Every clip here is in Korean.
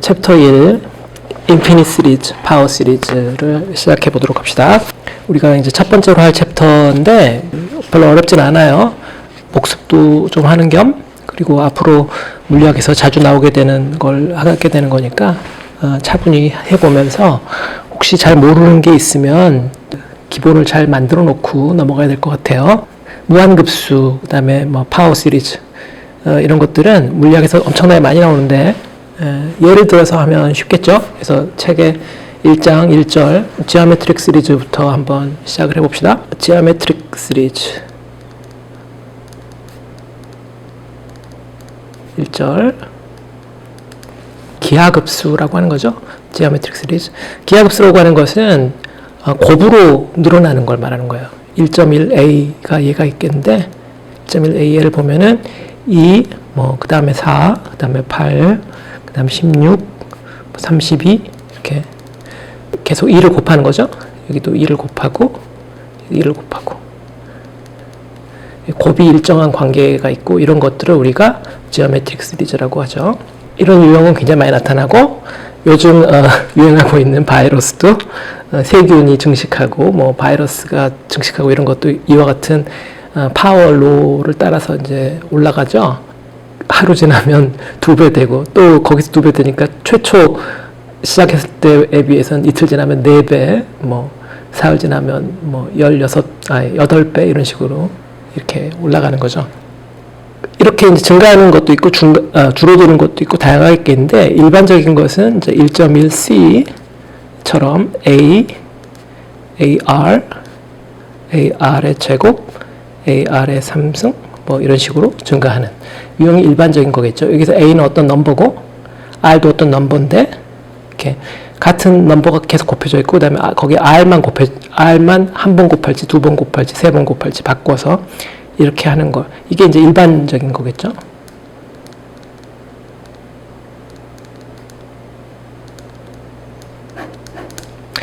챕터 1 인피니 시리즈, 파워 시리즈를 시작해 보도록 합시다. 우리가 이제 첫 번째로 할 챕터인데 별로 어렵진 않아요. 복습도 좀 하는 겸 그리고 앞으로 물리학에서 자주 나오게 되는 걸 하게 되는 거니까 어, 차분히 해보면서 혹시 잘 모르는 게 있으면 기본을 잘 만들어 놓고 넘어가야 될 것 같아요. 무한급수, 그 다음에 뭐 파워 시리즈 어, 이런 것들은 물리학에서 엄청나게 많이 나오는데 에, 예를 들어서 하면 쉽겠죠. 그래서 책의 1장 1절 지오메트릭 시리즈부터 한번 시작을 해봅시다. 지오메트릭 시리즈 1절 기하급수라고 하는 거죠. 지오메트릭 시리즈. 기하급수라고 하는 것은 어, 곱으로 늘어나는 걸 말하는 거예요. 1.1a가 얘가 있겠는데 1.1a를 보면은 2, 뭐 그 다음에 4, 그 다음에 8, 그 다음에 16, 32 이렇게 계속 2를 곱하는 거죠. 여기도 2를 곱하고 2를 곱하고 곱이 일정한 관계가 있고 이런 것들을 우리가 지오메트릭 시리즈라고 하죠. 이런 유형은 굉장히 많이 나타나고 요즘 어, 유행하고 있는 바이러스도 어, 세균이 증식하고 뭐 바이러스가 증식하고 이런 것도 이와 같은 어, 파워로를 따라서 이제 올라가죠. 하루 지나면 두 배 되고 또 거기서 두 배 되니까 최초 시작했을 때에 비해서는 이틀 지나면 네 배, 뭐 사흘 지나면 뭐 열여섯, 아니 여덟 배 이런 식으로 이렇게 올라가는 거죠. 이렇게 이제 증가하는 것도 있고 중, 아, 줄어드는 것도 있고 다양하게 있겠는데 일반적인 것은 이제 1.1c처럼 a, ar, ar의 제곱, ar의 3승 뭐 이런 식으로 증가하는 유형이 일반적인 거겠죠. 여기서 a는 어떤 넘버고 r도 어떤 넘버인데 이렇게 같은 넘버가 계속 곱해져 있고 그다음에 아- 거기 r만 곱해 r만 한 번 곱할지 두 번 곱할지 세 번 곱할지 바꿔서 이렇게 하는 거 이게 이제 일반적인 거겠죠.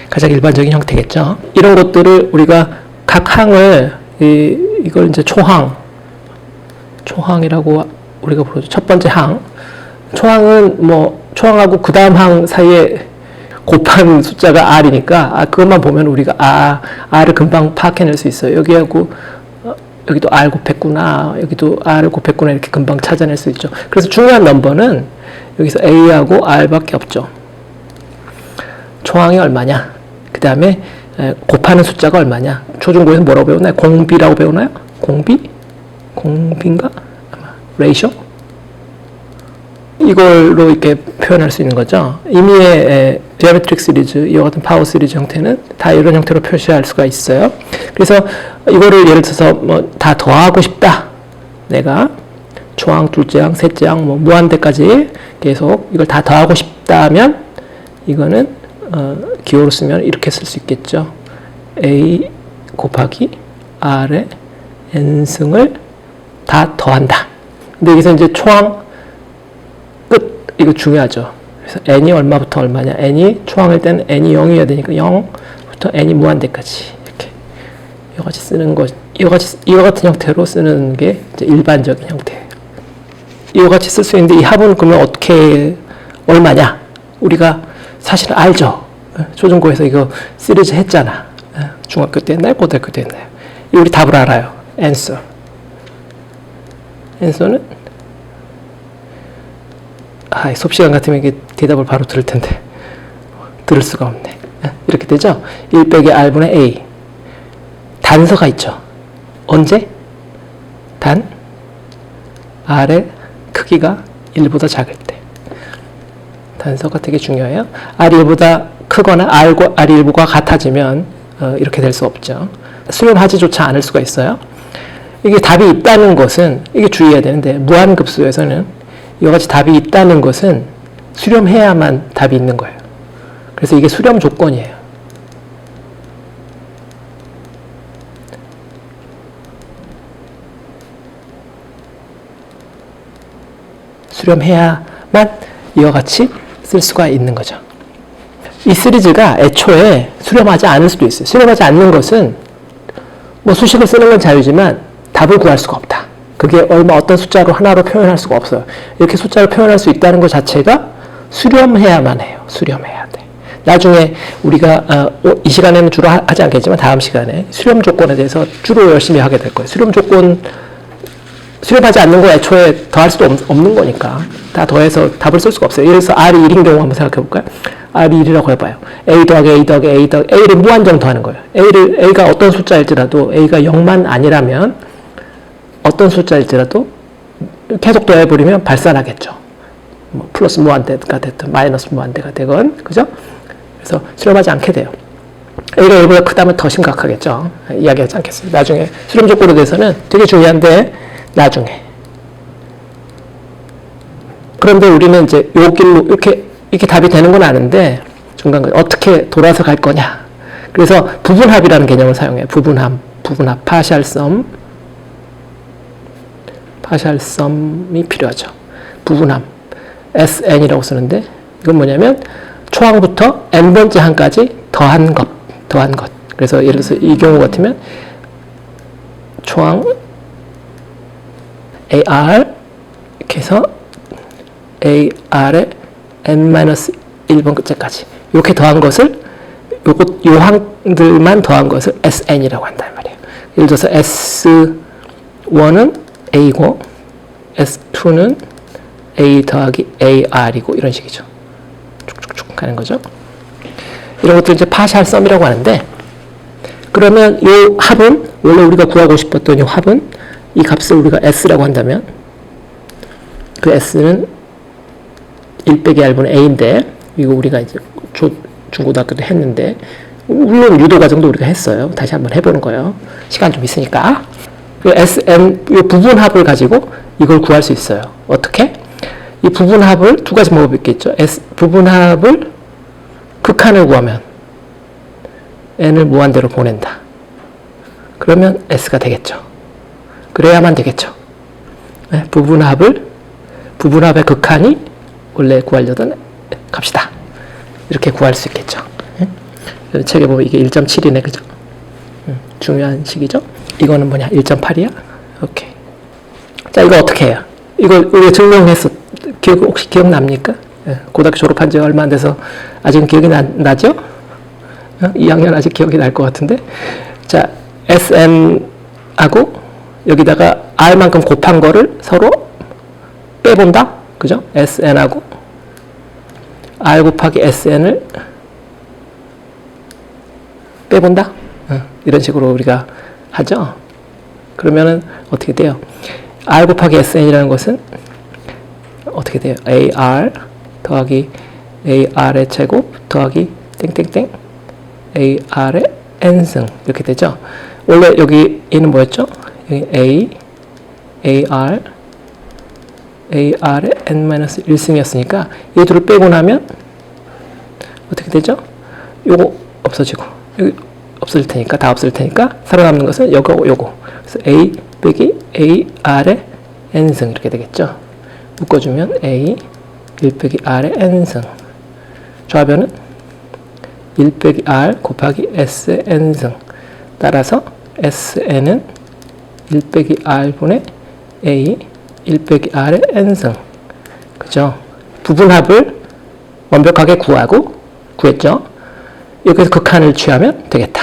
가장 일반적인 형태겠죠. 이런 것들을 우리가 각 항을 이, 이걸 이제 초항 초항이라고 우리가 부르죠. 첫 번째 항. 초항은 뭐 초항하고 그 다음 항 사이에 곱한 숫자가 r이니까 아 그것만 보면 우리가 아 r을 금방 파악해낼 수 있어요. 여기하고 어, 여기도 r 곱했구나, 여기도 r을 곱했구나 이렇게 금방 찾아낼 수 있죠. 그래서 중요한 넘버는 여기서 a하고 r밖에 없죠. 초항이 얼마냐? 그 다음에 곱하는 숫자가 얼마냐? 초중고에서 뭐라고 배우나요? 공비라고 배우나요? 공비? 공비인가? 아마 레이쇼? 이걸로 이렇게 표현할 수 있는 거죠. 이미의 지오메트릭 시리즈, 이와 같은 파워 시리즈 형태는 다 이런 형태로 표시할 수가 있어요. 그래서 이거를 예를 들어서 뭐 다 더하고 싶다. 내가 초항, 둘째 항, 셋째 항, 뭐 무한대까지 계속 이걸 다 더하고 싶다면 이거는 어, 기호로 쓰면 이렇게 쓸 수 있겠죠. a 곱하기 r의 n승을 다 더한다. 근데 여기서 이제 초항 끝 이거 중요하죠. 그래서 n이 얼마부터 얼마냐? n이 초항일 때는 n이 0이어야 되니까 0부터 n이 무한대까지 이렇게 이와 같이 쓰는 것 이와 같이 이와 같은 형태로 쓰는 게 일반적인 형태예요. 이와 같이 쓸 수 있는데 이 합은 그러면 어떻게 얼마냐? 우리가 사실 알죠. 초중고에서 이거 시리즈 했잖아. 중학교 때 했나요? 고등학교 때 했나요? 이 우리 답을 알아요. answer. Answer는 아, 수업 시간 같으면 이게 대답을 바로 들을 텐데 들을 수가 없네. 이렇게 되죠? 1 빼기 r분의 a 단서가 있죠. 언제? 단 r의 크기가 1보다 작을 때. 단서가 되게 중요해요. r 1보다 크거나 r과 r 1보가 같아지면 어, 이렇게 될 수 없죠. 수렴하지조차 않을 수가 있어요. 이게 답이 있다는 것은 이게 주의해야 되는데 무한급수에서는 이와 같이 답이 있다는 것은 수렴해야만 답이 있는 거예요. 그래서 이게 수렴 조건이에요. 수렴해야만 이와 같이 쓸 수가 있는 거죠. 이 시리즈가 애초에 수렴하지 않을 수도 있어요. 수렴하지 않는 것은 뭐 수식을 쓰는 건 자유지만 답을 구할 수가 없다. 그게 얼마 어떤 숫자로 하나로 표현할 수가 없어요. 이렇게 숫자로 표현할 수 있다는 것 자체가 수렴해야만 해요. 수렴해야 돼. 나중에 우리가 어, 이 시간에는 주로 하- 하지 않겠지만 다음 시간에 수렴 조건에 대해서 주로 열심히 하게 될 거예요. 수렴 조건 수렴하지 않는 거 애초에 더할 수도 없, 는 거니까 다 더해서 답을 쓸 수가 없어요. 예를 들어서 R이 1인 경우 한번 생각해 볼까요? R이 1이라고 해봐요. A 더하기 A 더하기 A 더하기 A를 무한정 더하는 거예요. A를 A가 어떤 숫자일지라도 A가 0만 아니라면 어떤 숫자일지라도 계속 더해버리면 발산하겠죠. 뭐 플러스 무한대가 됐든 마이너스 무한대가 되건 그죠? 그래서 수렴하지 않게 돼요. A가 1보다 크다면 더 심각하겠죠. 이야기하지 않겠습니다. 나중에 수렴 조건에 대해서는 되게 중요한데 나중에. 그런데 우리는 이제 요 길로 이렇게 이렇게 답이 되는 건 아는데 중간 어떻게 돌아서 갈 거냐. 그래서 부분합이라는 개념을 사용해요. 부분합, 부분합, 파셜 썸, 파셜 썸이 필요하죠. 부분합, SN이라고 쓰는데 이건 뭐냐면 초항부터 n번째 항까지 더한 것, 더한 것. 그래서 예를 들어서 이 경우 같으면 초항 AR 이렇게 해서 AR의 n-1번 끝째까지 이렇게 더한 것을 요것 요항들만 더한 것을 SN이라고 한단 말이에요. 예를 들어서 S1은 A고 S2는 A 더하기 AR이고 이런 식이죠. 쭉쭉쭉 가는 거죠. 이런 것들 이제 파샬 썸이라고 하는데 그러면 이 합은 원래 우리가 구하고 싶었던 이 합은 이 값을 우리가 s라고 한다면 그 s는 1 빼기 r분의 a인데 이거 우리가 이제 조, 중고등학교 때 했는데 물론 유도 과정도 우리가 했어요. 다시 한번 해보는 거예요. 시간 좀 있으니까. 그 sn 이 부분합을 가지고 이걸 구할 수 있어요. 어떻게? 이 부분합을 두 가지 방법이 있겠죠. S, 부분합을 극한을 구하면 n을 무한대로 보낸다. 그러면 s가 되겠죠. 그래야만 되겠죠. 네, 부분합을 부분합의 극한이 원래 구하려던 값이다. 이렇게 구할 수 있겠죠. 네? 책에 보면 이게 1.7이네, 그죠? 음, 중요한 식이죠. 이거는 뭐냐? 1.8이야? 오케이. 자, 이거 어떻게 해요? 이거 우리가 증명했어. 기억 혹시 기억납니까? 예, 고등학교 졸업한 지 얼마 안 돼서 아직은 기억이 나? 어? 2학년 아직 기억이 날 것 같은데. 자, SN하고 여기다가 R만큼 곱한 거를 서로 빼본다? 그죠? SN하고 R 곱하기 SN을 빼본다? 어, 이런 식으로 우리가 하죠? 그러면은 어떻게 돼요? R 곱하기 SN이라는 것은 어떻게 돼요? AR 더하기 AR의 제곱 더하기 땡땡땡 AR의 n승 이렇게 되죠. 원래 여기 얘는 뭐였죠? 여기 A, AR, AR의 n-1승이었으니까 이 둘을 빼고 나면 어떻게 되죠? 요거 없어지고 여기 없어질 테니까 다 없어질 테니까 살아남는 것은 요거 요거 그래서 A 빼기 AR의 n승 이렇게 되겠죠. 묶어주면 A 1 빼기 R의 n승 좌변은 1 빼기 R 곱하기 S n승 따라서 SN은 1 빼기 R분의 A 1 빼기 R의 n승 그죠? 부분합을 완벽하게 구하고 구했죠? 여기서 극한을 취하면 되겠다.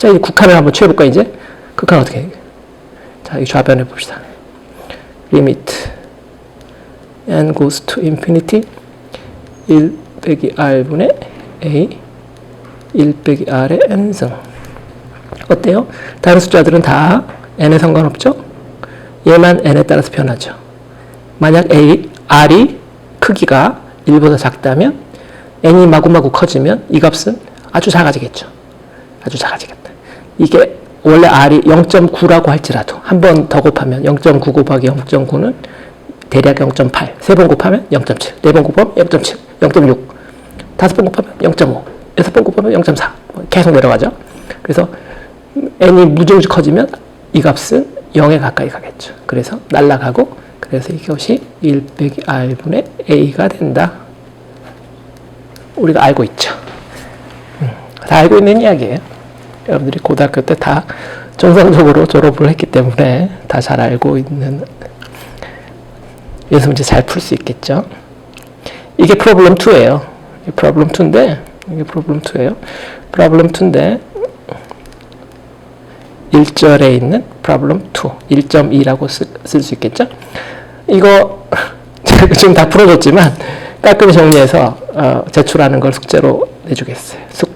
자, 이 극한을 한번 취해볼까 이제? 극한 어떻게 해? 자, 이 좌변을 봅시다. 리미트 n goes to infinity 1 빼기 r분의 a 1 빼기 r의 n승 어때요? 다른 숫자들은 다 n에 상관없죠? 얘만 n에 따라서 변하죠. 만약 a, r이 크기가 1보다 작다면 n이 마구마구 커지면 이 값은 아주 작아지겠죠. 아주 작아지겠다. 이게 원래 r이 0.9라고 할지라도 한 번 더 곱하면 0.9 곱하기 0.9는 대략 0.8, 세 번 곱하면 0.7, 네 번 곱하면 0.7, 0.6, 다섯 번 곱하면 0.5, 여섯 번 곱하면 0.4 계속 내려가죠. 그래서 n이 무지무지 커지면 이 값은 0에 가까이 가겠죠. 그래서 날라가고 그래서 이것이 1 빼기 r분의 a가 된다. 우리가 알고 있죠. 음, 다 알고 있는 이야기예요. 여러분들이 고등학교 때 다 정상적으로 졸업을 했기 때문에 다 잘 알고 있는 연습 문제 잘 풀 수 있겠죠. 이게 프로블럼 2예요. 이게 프로블럼 2인데 이게 프로블럼 2예요. 프로블럼 2인데 1절에 있는 프로블럼 2, 1.2라고 쓸 수 있겠죠? 이거 지금 다 풀어줬지만 깔끔히 정리해서 어, 제출하는 걸 숙제로 내주겠어요. 숙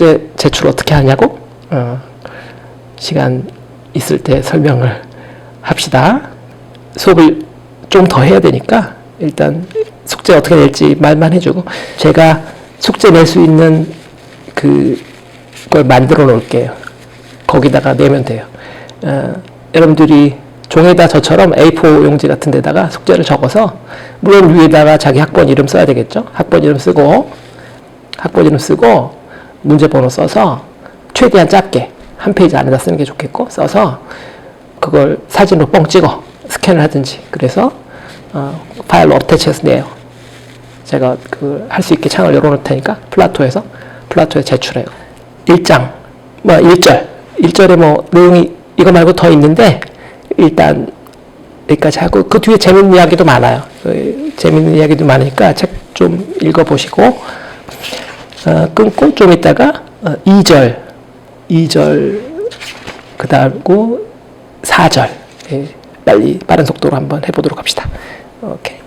제. 숙제 제출 어떻게 하냐고? 어, 시간 있을 때 설명을 합시다. 수업을 좀 더 해야 되니까 일단 숙제 어떻게 낼지 말만 해주고 제가 숙제 낼 수 있는 그걸 만들어 놓을게요. 거기다가 내면 돼요. 어, 여러분들이 종에다 저처럼 A4 용지 같은 데다가 숙제를 적어서 물론 위에다가 자기 학번 이름 써야 되겠죠. 학번 이름 쓰고 학번 이름 쓰고 문제 번호 써서 최대한 짧게 한 페이지 안에다 쓰는 게 좋겠고 써서 그걸 사진으로 뻥 찍어 스캔을 하든지 그래서 어, 파일로 어태치해서 내요. 제가 그 할 수 있게 창을 열어놓을 테니까 플라토에서 플라토에 제출해요. 1장 뭐 1절 1절에 뭐 내용이 이거 말고 더 있는데 일단 여기까지 하고 그 뒤에 재밌는 이야기도 많아요. 그 재밌는 이야기도 많으니까 책 좀 읽어보시고 어, 끊고 좀 있다가 어, 2절 2절 그 다음고 4절 예, 빨리 빠른 속도로 한번 해보도록 합시다. 오케이.